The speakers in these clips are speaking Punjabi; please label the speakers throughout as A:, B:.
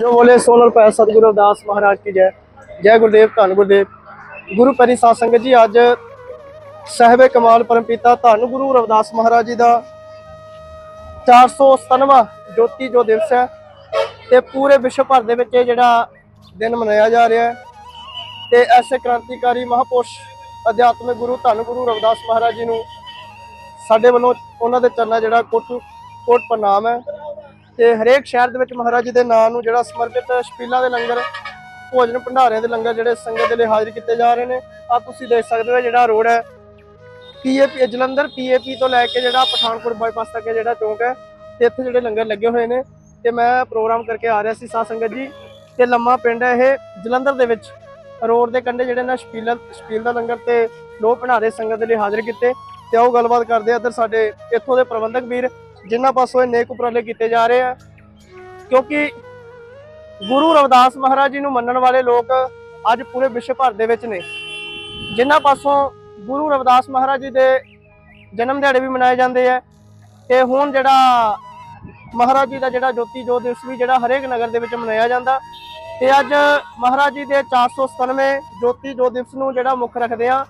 A: ਜੋ ਬੋਲੇ ਸੋਨਲ ਪੈ ਸਤਿਗੁਰੂ ਅਰਦਾਸ ਮਹਾਰਾਜ ਕੀ ਜੈ। ਜੈ ਗੁਰਦੇਵ, ਧੰਨ ਗੁਰਦੇਵ। ਗੁਰੂ ਪਰੀ ਸਾਧ ਸੰਗਤ ਜੀ, ਅੱਜ ਸਾਹਿਬੇ ਕਮਾਲ ਪਰਮਪਿਤਾ, ਧੰਨ ਗੁਰੂ ਰਵਿਦਾਸ ਮਹਾਰਾਜ ਜੀ ਦਾ 497ਵਾਂ ਜੋਤੀ ਜੋ ਦਿਵਸ ਹੈ ਤੇ ਪੂਰੇ ਵਿਸ਼ਵ ਭਰ ਦੇ ਵਿੱਚ ਇਹ ਜਿਹੜਾ ਦਿਨ ਮਨਾਇਆ ਜਾ ਰਿਹਾ ਹੈ ਤੇ ਐਸੇ ਕ੍ਰਾਂਤੀਕਾਰੀ ਮਹਾਪੁਰਸ਼ ਅਧਿਆਤਮਿਕ ਗੁਰੂ, ਧੰਨ ਗੁਰੂ ਰਵਿਦਾਸ ਮਹਾਰਾਜ ਜੀ ਨੂੰ ਸਾਡੇ ਵੱਲੋਂ ਉਹਨਾਂ ਦੇ ਚਰਨਾਂ ਜਿਹੜਾ ਕੋਟ ਕੋਟ ਪ੍ਰਣਾਮ ਹੈ। ਤੇ ਹਰੇਕ ਸ਼ਹਿਰ ਦੇ ਵਿੱਚ ਮਹਾਰਾਜ ਜੀ ਦੇ ਨਾਮ ਨੂੰ ਜਿਹੜਾ ਸਮਰਪਿਤ ਸ਼ਪੀਲਾਂ ਦੇ ਲੰਗਰ, ਭੋਜਨ ਭੰਡਾਰਿਆਂ ਦੇ ਲੰਗਰ ਜਿਹੜੇ ਸੰਗਤ ਦੇ ਲਈ ਹਾਜ਼ਰ ਕੀਤੇ ਜਾ ਰਹੇ ਨੇ ਆ ਤੁਸੀਂ ਦੇਖ ਸਕਦੇ ਹੋ ਜਿਹੜਾ ਰੋਡ ਹੈ ਪੀਏਪੀ ਜਲੰਧਰ ਪੀਏਪੀ ਤੋਂ ਲੈ ਕੇ ਜਿਹੜਾ ਪਠਾਨਕੋਟ ਬਾਈਪਾਸ ਤੱਕ ਜਿਹੜਾ ਚੌਂਕ ਹੈ, ਤੇ ਇੱਥੇ ਜਿਹੜੇ ਲੰਗਰ ਲੱਗੇ ਹੋਏ ਨੇ, ਤੇ ਮੈਂ ਪ੍ਰੋਗਰਾਮ ਕਰਕੇ ਆ ਰਿਹਾ ਸੀ ਸਾਧ ਸੰਗਤ ਜੀ, ਤੇ ਲੰਮਾ ਪਿੰਡ ਹੈ ਇਹ ਜਲੰਧਰ ਦੇ ਵਿੱਚ। ਰੋਡ ਦੇ ਕੰਢੇ ਜਿਹੜੇ ਨਾ ਸ਼ਪੀਲ ਸ਼ਪੀਲ ਦਾ ਲੰਗਰ ਤੇ ਲੋਹ ਭੰਡਾਰੇ ਸੰਗਤ ਦੇ ਲਈ ਹਾਜ਼ਰ ਕੀਤੇ, ਤੇ ਆਓ ਗੱਲਬਾਤ ਕਰਦੇ ਆ ਇੱਧਰ ਸਾਡੇ ਇੱਥੋਂ ਦੇ ਪ੍ਰਬੰਧਕ ਵੀਰ। ਜਿਨ੍ਹਾਂ ਪਾਸੋਂ ਇਹ ਨੇਕ ਉਪਰਾਲੇ ਕੀਤੇ ਜਾ ਰਹੇ ਆ। ਕਿਉਂਕਿ ਗੁਰੂ ਰਵਿਦਾਸ ਮਹਾਰਾਜ ਜੀ ਨੂੰ ਮੰਨਣ ਵਾਲੇ ਲੋਕ ਅੱਜ ਪੂਰੇ ਵਿਸ਼ਵ ਭਰ ਦੇ ਵਿੱਚ ਨੇ। ਜਿਨ੍ਹਾਂ ਪਾਸੋਂ ਗੁਰੂ ਰਵਿਦਾਸ ਮਹਾਰਾਜ ਜੀ ਦੇ ਜਨਮ ਦਿਹਾੜੇ ਵੀ ਮਨਾਏ ਜਾਂਦੇ ਆ ਤੇ ਹੁਣ ਜਿਹੜਾ ਮਹਾਰਾਜ ਜੀ ਦਾ ਜਿਹੜਾ ਜੋਤੀ ਜੋਤ ਦਿਵਸ ਵੀ ਜਿਹੜਾ ਹਰੇਕ ਨਗਰ ਦੇ ਵਿੱਚ ਮਨਾਇਆ ਜਾਂਦਾ ਤੇ ਅੱਜ ਮਹਾਰਾਜ ਜੀ ਦੇ 497 ਜੋਤੀ ਜੋਤ ਦਿਵਸ ਨੂੰ ਜਿਹੜਾ ਮੁੱਖ ਰੱਖਦੇ ਆ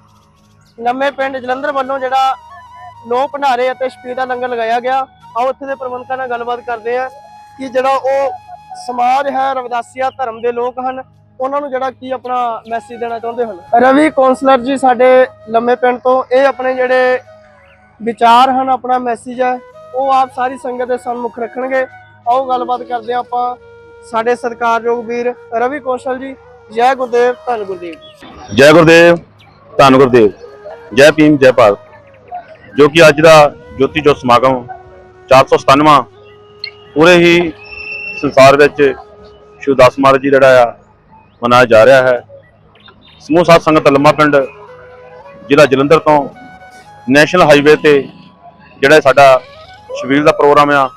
A: ਲੰਮੇ ਪਿੰਡ ਜਲੰਧਰ ਵੱਲੋਂ ਜਿਹੜਾ ਲੋਹ ਭੰਡਾਰੇ ਅਤੇ ਸ਼ਪੀਲ ਦਾ ਲੰਗਰ ਲਗਾਇਆ ਗਿਆ। ਆਓ ਇੱਥੇ ਦੇ ਪ੍ਰਬੰਧਕਾਂ ਨਾਲ ਗੱਲਬਾਤ ਕਰਦੇ ਆ ਕਿ ਜਿਹੜਾ ਉਹ ਸਮਾਜ ਹੈ ਰਵਿਦਾਸੀਆ ਧਰਮ ਦੇ ਲੋਕ ਹਨ ਉਹਨਾਂ ਨੂੰ ਜਿਹੜਾ ਕੀ ਆਪਣਾ ਮੈਸੇਜ ਦੇਣਾ ਚਾਹੁੰਦੇ ਹਨ? ਰਵੀ ਕੌਂਸਲਰ ਜੀ ਸਾਡੇ ਲੰਮੇ ਪਿੰਡ ਤੋਂ ਇਹ ਆਪਣੇ ਜਿਹੜੇ ਵਿਚਾਰ ਹਨ ਆਪਣਾ ਮੈਸੇਜ ਹੈ ਉਹ ਆਪ ਸਾਰੀ ਸੰਗਤ ਦੇ ਸਨਮੁਖ ਰੱਖਣਗੇ। ਆਓ ਗੱਲਬਾਤ ਕਰਦੇ ਹਾਂ ਆਪਾਂ ਸਾਡੇ ਸਤਿਕਾਰਯੋਗ ਵੀਰ ਰਵੀ ਕੌਸ਼ਲ ਜੀ। ਜੈ ਗੁਰਦੇਵ ਧੰਨ ਗੁਰਦੇਵ
B: ਜੈ। ਗੁਰਦੇਵ ਧੰਨ ਗੁਰਦੇਵ। ਜੈ ਭੀਮ ਜੈ ਭਾਰਤ। ਜੋ ਕਿ ਅੱਜ ਦਾ ਜੋਤੀ ਜੋਤ ਸਮਾਗਮ 497ਵਾਂ ਪੂਰੇ ਹੀ ਸੰਸਾਰ ਵਿੱਚ ਸ਼ਿਵਦਾਸ ਮਹਾਰਾਜ ਜੀ ਜਿਹੜਾ ਆ, ਮਨਾਇਆ ਜਾ ਰਿਹਾ ਹੈ। ਸਮੂਹ ਸਾਧ ਸੰਗਤ ਲੰਮਾ ਪਿੰਡ, ਜ਼ਿਲ੍ਹਾ ਜਲੰਧਰ ਤੋਂ ਨੈਸ਼ਨਲ ਹਾਈਵੇ ਤੇ ਜਿਹੜਾ ਸਾਡਾ ਸ਼ਬੀਲ ਦਾ ਪ੍ਰੋਗਰਾਮ ਆ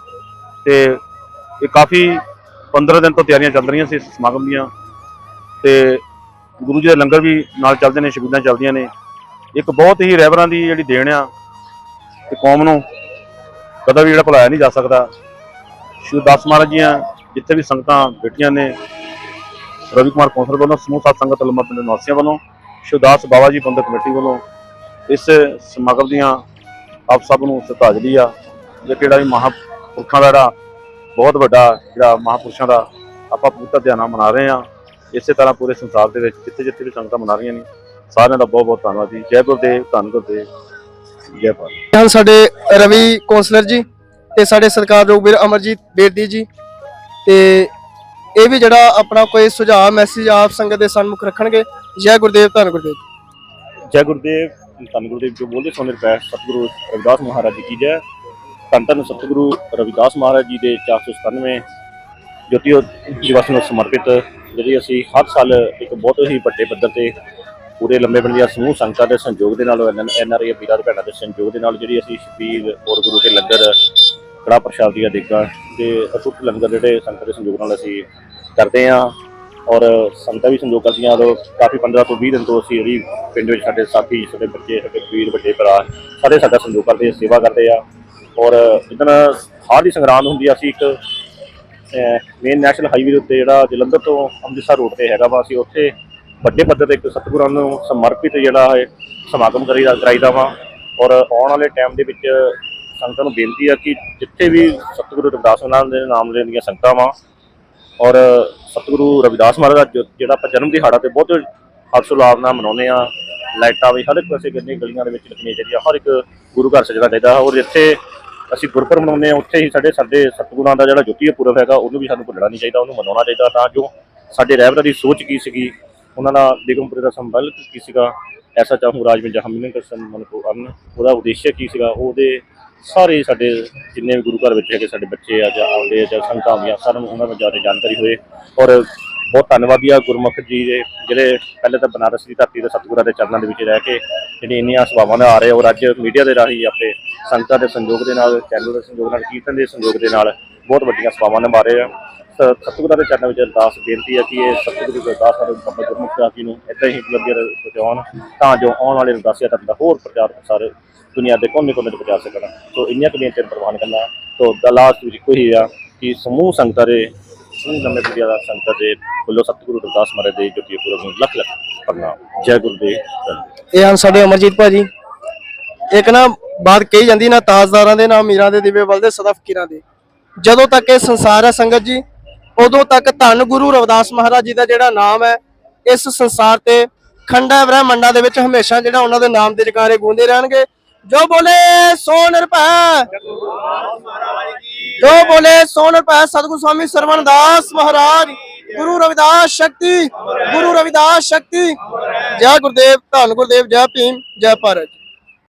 B: ਤੇ ਇਹ ਕਾਫੀ 15 ਦਿਨ ਤੋਂ ਤਿਆਰੀਆਂ ਚੱਲ ਰਹੀਆਂ ਸੀ ਇਸ ਸਮਾਗਮ ਦੀਆਂ ਤੇ ਗੁਰੂ ਜੀ ਦੇ ਲੰਗਰ ਵੀ ਨਾਲ ਚੱਲਦੇ ਨੇ ਸ਼ਬੀਲਾਂ ਚੱਲਦੀਆਂ ਨੇ। ਇੱਕ ਬਹੁਤ ਹੀ ਰਹਿਬਰਾਂ ਦੀ ਜਿਹੜੀ ਦੇਣ ਆ, ਤੇ ਕੌਮ ਨੂੰ ਕਦੇ ਵੀ ਜਿਹੜਾ ਭੁਲਾਇਆ ਨਹੀਂ ਜਾ ਸਕਦਾ। ਸ਼੍ਰੀ ਦਾਸ ਮਹਾਰਾਜ ਜੀਆਂ ਜਿੱਥੇ ਵੀ ਸੰਗਤਾਂ ਬੈਠੀਆਂ ਨੇ, ਰਵੀ ਕੁਮਾਰ ਕੌਂਸਲ ਵੱਲੋਂ, ਸਮੂਹ ਸਾਧ ਸੰਗਤ ਲੰਮਾ ਪਿੰਡ ਨਿਵਾਸੀਆਂ ਵੱਲੋਂ ਸ਼ਿਵਦਾਸ ਬਾਬਾ ਜੀ ਪੰਡਤ ਕਮੇਟੀ ਵੱਲੋਂ ਇਸ ਸਮਾਗਮ ਦੀਆਂ ਆਪ ਸਭ ਨੂੰ ਸ਼ਰਧਾਂਜਲੀ ਆ। ਜੇ ਕਿਹੜਾ ਵੀ ਮਹਾਂਪੁਰਖਾਂ ਦਾ ਜਿਹੜਾ ਬਹੁਤ ਵੱਡਾ ਜਿਹੜਾ ਮਹਾਂਪੁਰਸ਼ਾਂ ਦਾ ਆਪਾਂ ਪਵਿੱਤਰ ਦਿਹਾੜਾ ਮਨਾ ਰਹੇ ਆ ਇਸੇ ਤਰ੍ਹਾਂ ਪੂਰੇ ਸੰਸਾਰ ਦੇ ਵਿੱਚ ਜਿੱਥੇ ਜਿੱਥੇ ਵੀ ਸੰਗਤਾਂ ਮਨਾ ਰਹੀਆਂ ਨੇ, ਸਾਰਿਆਂ ਦਾ ਬਹੁਤ ਬਹੁਤ ਧੰਨਵਾਦ ਜੀ। ਜੈ ਗੁਰਦੇਵ, ਧੰਨ ਗੁਰਦੇਵ। ਜੈ ਭਾਰਤ
A: ਹਨ ਸਾਡੇ ਰਵੀ ਕੌਂਸਲਰ ਜੀ ਤੇ ਸਾਡੇ ਸਤਿਕਾਰਯੋਗ ਵੀਰ ਅਮਰਜੀਤ ਬੇਦੀ ਜੀ ਤੇ ਇਹ ਵੀ ਜਿਹੜਾ ਆਪਣਾ ਕੋਈ ਸੁਝਾਅ ਮੈਸੇਜ ਆਪ ਸੰਗਤ ਦੇ ਸਨਮੁਖ ਰੱਖਣਗੇ। ਜੈ ਗੁਰਦੇਵ ਧੰਨ ਗੁਰਦੇਵ
B: ਜੈ। ਗੁਰਦੇਵ ਧੰਨ ਗੁਰਦੇਵ ਜੋ ਬੋਲਦੇ ਸੋਨੇ ਰੁਪਏ ਸਤਿਗੁਰੂ ਰਵਿਦਾਸ ਮਹਾਰਾਜ ਜੀ ਕੀ ਜੈ। ਧੰਨ ਧੰਨ ਸਤਿਗੁਰੂ ਰਵਿਦਾਸ ਮਹਾਰਾਜ ਜੀ ਦੇ 497 ਜੋਤੀ ਦਿਵਸ ਨੂੰ ਸਮਰਪਿਤ ਜਿਹੜੀ ਅਸੀਂ ਹਰ ਸਾਲ ਇੱਕ ਬਹੁਤ ਹੀ ਵੱਡੇ ਪੱਧਰ ਤੇ ਪੂਰੇ ਲੰਬੇ ਪਿੰਡ ਦੀਆਂ ਸਮੂਹ ਸੰਗਤਾਂ ਦੇ ਸੰਯੋਗ ਦੇ ਨਾਲ ਐਨ ਆਰ ਆਈ ਵੀਰਾਂ ਦੇ ਭੈਣਾਂ ਦੇ ਸੰਯੋਗ ਦੇ ਨਾਲ ਜਿਹੜੀ ਅਸੀਂ ਸ਼ਬੀਲ ਔਰ ਗੁਰੂ ਦੇ ਲੰਗਰ ਕੜਾ ਪ੍ਰਸ਼ਾਦ ਦੀਆਂ ਦੇਗਾ ਤੇ ਅਸੁੱਟ ਲੰਗਰ ਜਿਹੜੇ ਸੰਗਤ ਦੇ ਸੰਯੋਗ ਨਾਲ ਅਸੀਂ ਕਰਦੇ ਹਾਂ ਔਰ ਸੰਗਤਾਂ ਵੀ ਸੰਯੋਗ ਕਰਦੀਆਂ ਔਰ ਕਾਫੀ 15 ਤੋਂ 20 ਦਿਨ ਤੋਂ ਅਸੀਂ ਜਿਹੜੀ ਪਿੰਡ ਵਿੱਚ ਸਾਡੇ ਸਾਥੀ ਸਾਡੇ ਬੱਚੇ ਸਾਡੇ ਵੀਰ ਵੱਡੇ ਭਰਾ ਸਾਰੇ ਸਾਡਾ ਸੰਯੋਗ ਕਰਦੇ ਆ, ਸੇਵਾ ਕਰਦੇ ਆ ਔਰ ਇਦਨ ਹਾਰ ਦੀ ਸੰਗਰਾਂਦ ਹੁੰਦੀ ਆ ਅਸੀਂ ਇੱਕ ਮੇਨ ਨੈਸ਼ਨਲ ਹਾਈਵੇ ਦੇ ਉੱਤੇ ਜਿਹੜਾ ਜਲੰਧਰ ਤੋਂ ਅੰਮ੍ਰਿਤਸਰ ਰੋਡ ਤੇ ਹੈਗਾ ਵਾ ਅਸੀਂ ਉੱਥੇ ਵੱਡੇ ਪੱਧਰ ਤੇ ਇੱਕ ਸਤਿਗੁਰਾਂ ਨੂੰ ਸਮਰਪਿਤ ਜਿਹੜਾ ਹੈ ਸਮਾਗਮ ਕਰੀਦਾ ਕਰਾਈਦਾ ਵਾ। ਔਰ ਆਉਣ ਵਾਲੇ ਟਾਈਮ ਦੇ ਵਿੱਚ ਸੰਗਤਾਂ ਨੂੰ ਬੇਨਤੀ ਆ ਕਿ ਜਿੱਥੇ ਵੀ ਸਤਿਗੁਰੂ ਰਵਿਦਾਸ ਨਾਮ ਦੇ ਨਾਮ ਲੈਣ ਦੀਆਂ ਸੰਗਤਾਂ ਵਾ, ਔਰ ਸਤਿਗੁਰੂ ਰਵਿਦਾਸ ਮਹਾਰਾਜ ਦਾ ਜੋ- ਜਿਹੜਾ ਆਪਾਂ ਜਨਮ ਦਿਹਾੜਾ ਤੇ ਬਹੁਤ ਹਰਸ਼ੋਲਾਸ ਨਾਲ ਮਨਾਉਂਦੇ ਆ। ਲਾਈਟਾਂ ਵੀ ਹਰ ਇੱਕ ਪਾਸੇ ਕਿੰਨੀ ਗਲੀਆਂ ਦੇ ਵਿੱਚ ਲੱਗਣੀਆਂ ਚਾਹੀਦੀਆਂ, ਹਰ ਇੱਕ ਗੁਰੂ ਘਰ ਸਜਣਾ ਚਾਹੀਦਾ। ਔਰ ਜਿੱਥੇ ਅਸੀਂ ਗੁਰਪੁਰਬ ਮਨਾਉਂਦੇ ਆ, ਉੱਥੇ ਹੀ ਸਾਡੇ ਸਾਡੇ ਸਤਿਗੁਰਾਂ ਦਾ ਜਿਹੜਾ ਜੋਤੀ ਪੁਰਬ ਹੈਗਾ, ਉਹਨੂੰ ਵੀ ਸਾਨੂੰ ਭੁੱਲਣਾ ਨਹੀਂ ਚਾਹੀਦਾ, ਉਹਨੂੰ ਮਨਾਉਣਾ ਚਾਹੀਦਾ। ਤਾਂ ਜੋ ਸਾਡੇ ਰਹਿਬਰਾਂ ਦੀ ਸੋਚ ਕੀ ਸੀਗੀ ਉਹਨਾਂ ਦਾ ਬੇਗਮਪੁਰੇ ਦਾ ਸੰਬਲ ਕੀ ਸੀਗਾ? ਐਸਾ ਚਾਹੂੰ ਰਾਜ ਵਿੱਚ ਜਹਾਂ ਮਿਲਨ ਕਰ ਮਨ ਕੋ ਅਰਨ ਉਹਦਾ ਉਦੇਸ਼ ਕੀ ਸੀਗਾ? ਉਹਦੇ ਸਾਰੇ ਸਾਡੇ ਜਿੰਨੇ ਵੀ ਗੁਰੂ ਘਰ ਵਿੱਚ ਹੈਗੇ ਸਾਡੇ ਬੱਚੇ ਆ ਜਾਂ ਆਉਂਦੇ ਆ ਜਾਂ ਸੰਗਤਾਂ ਆਉਂਦੀਆਂ, ਸਾਰਿਆਂ ਨੂੰ ਉਹਨਾਂ ਨੂੰ ਜ਼ਿਆਦਾ ਜਾਣਕਾਰੀ ਹੋਏ। ਔਰ ਬਹੁਤ ਧੰਨਵਾਦੀ ਆ ਗੁਰਮੁਖ ਜੀ ਦੇ, ਜਿਹੜੇ ਪਹਿਲੇ ਤਾਂ ਬਨਾਰਸ ਦੀ ਧਰਤੀ ਦੇ ਸਤਿਗੁਰਾਂ ਦੇ ਚਰਨਾਂ ਦੇ ਵਿੱਚ ਰਹਿ ਕੇ ਜਿਹੜੀ ਇੰਨੀਆਂ ਸੇਵਾਵਾਂ ਨਾਲ ਆ ਰਹੇ ਔਰ ਅੱਜ ਮੀਡੀਆ ਦੇ ਰਾਹੀਂ ਆਪਣੇ ਸੰਗਤਾਂ ਦੇ ਸੰਯੋਗ ਦੇ ਨਾਲ, ਚੈਨਲ ਦੇ ਸੰਯੋਗ ਨਾਲ, ਕੀਰਤਨ ਦੇ ਸੰਯੋਗ ਦੇ ਨਾਲ ਬਹੁਤ ਵੱਡੀਆਂ ਸੇਵਾਵਾਂ ਨਿਭਾ ਰਹੇ ਆ। ਸਤਿਗੁਰਾਂ ਦੇ ਚਰਨਾਂ ਵਿੱਚ ਅਰਦਾਸ ਬੇਨਤੀ ਹੈ ਕਿ ਇਹ ਸਤਿਗੁਰੂ ਦੇ ਅਰਦਾਸ ਸਾਡੇ ਬਾਬਾ ਗੁਰਮੁਖ ਰਾਜੀ ਨੂੰ ਇੱਦਾਂ ਹੀ ਉਪਲਬਧੀਆਂ ਪਹੁੰਚਾਉਣ ਤਾਂ ਜੋ ਆਉਣ ਵਾਲੇ ਰਦਾਸੀਆ ਤੱਕ ਦਾ ਹੋਰ ਪ੍ਰਚਾਰ ਪ੍ਰਸਾਰ ਦੁਨੀਆ ਦੇ ਕੋਨੇ ਕੋਨੇ 'ਚ ਪਹੁੰਚਾ ਸਕਣ। ਸੋ ਇੰਨੀਆਂ ਕੁ ਬੇਨਤੀਆਂ ਪ੍ਰਵਾਨ ਕਰਨਾ। ਸੋ ਦਾ ਲਾਸਟ ਵਿੱਚ ਇੱਕੋ ਆ ਕਿ ਸਮੂਹ ਸੰਗਤਾਂ ਦੇ ਸਿੰਘ ਲੰਮੇ ਪਿਆਰਾ ਸੰਗਤ ਦੇ ਵੱਲੋਂ ਸਤਿਗੁਰੂ ਰਵਿਦਾਸ ਮਹਾਰਾਜ ਦੇ ਜੋਤੀ ਪੁਰਬ ਨੂੰ ਲੱਖ ਲੱਖ ਪ੍ਰਣਾਮ। ਜੈ ਗੁਰਦੇਵ
A: ਇਹ ਹਨ ਸਾਡੇ ਅਮਰਜੀਤ ਭਾਜੀ। ਇੱਕ ਨਾ ਬਾਤ ਕਹੀ ਜਾਂਦੀ ਨਾ ਤਾਜਦਾਰਾਂ ਦੇ, ਨਾ ਅਮੀਰਾਂ ਦੇ ਦਿਵੇ ਬਲਦੇ ਸਦਾ ਫਕੀਰਾਂ ਦੇ। ਜਦੋਂ ਤੱਕ ਇਹ ਸੰਸਾਰ ਹੈ ਸੰਗਤ ਜੀ ਉਦੋਂ ਤੱਕ ਧੰਨ ਗੁਰੂ ਰਵਿਦਾਸ ਮਹਾਰਾਜ ਜੀ ਦਾ ਜਿਹੜਾ ਨਾਮ ਹੈ, ਇਸ ਸੰਸਾਰ ਤੇ ਖੰਡਾ ਬ੍ਰਹਮੰਡਾਂ ਦੇ ਵਿੱਚ ਹਮੇਸ਼ਾ ਜਿਹੜਾ ਉਹਨਾਂ ਦੇ ਨਾਮ ਦੇ ਜਕਾਰੇ ਗੂੰਜਦੇ ਰਹਿਣਗੇ। ਜੋ ਬੋਲੇ ਸੋ ਨਿਰਭੈ। ਜੋ ਬੋਲੇ ਸੋ ਨਿਰਭੈ। ਸਤਿਗੁਰੂ ਸਵਾਮੀ ਸਰਵਣ ਦਾਸ ਮਹਾਰਾਜ, ਗੁਰੂ ਰਵਿਦਾਸ ਸ਼ਕਤੀ, ਗੁਰੂ ਰਵਿਦਾਸ ਸ਼ਕਤੀ। ਜੈ ਗੁਰਦੇਵ, ਧੰਨ ਗੁਰਦੇਵ, ਜੈ ਭੀਮ, ਜੈ ਭਾਰਤ।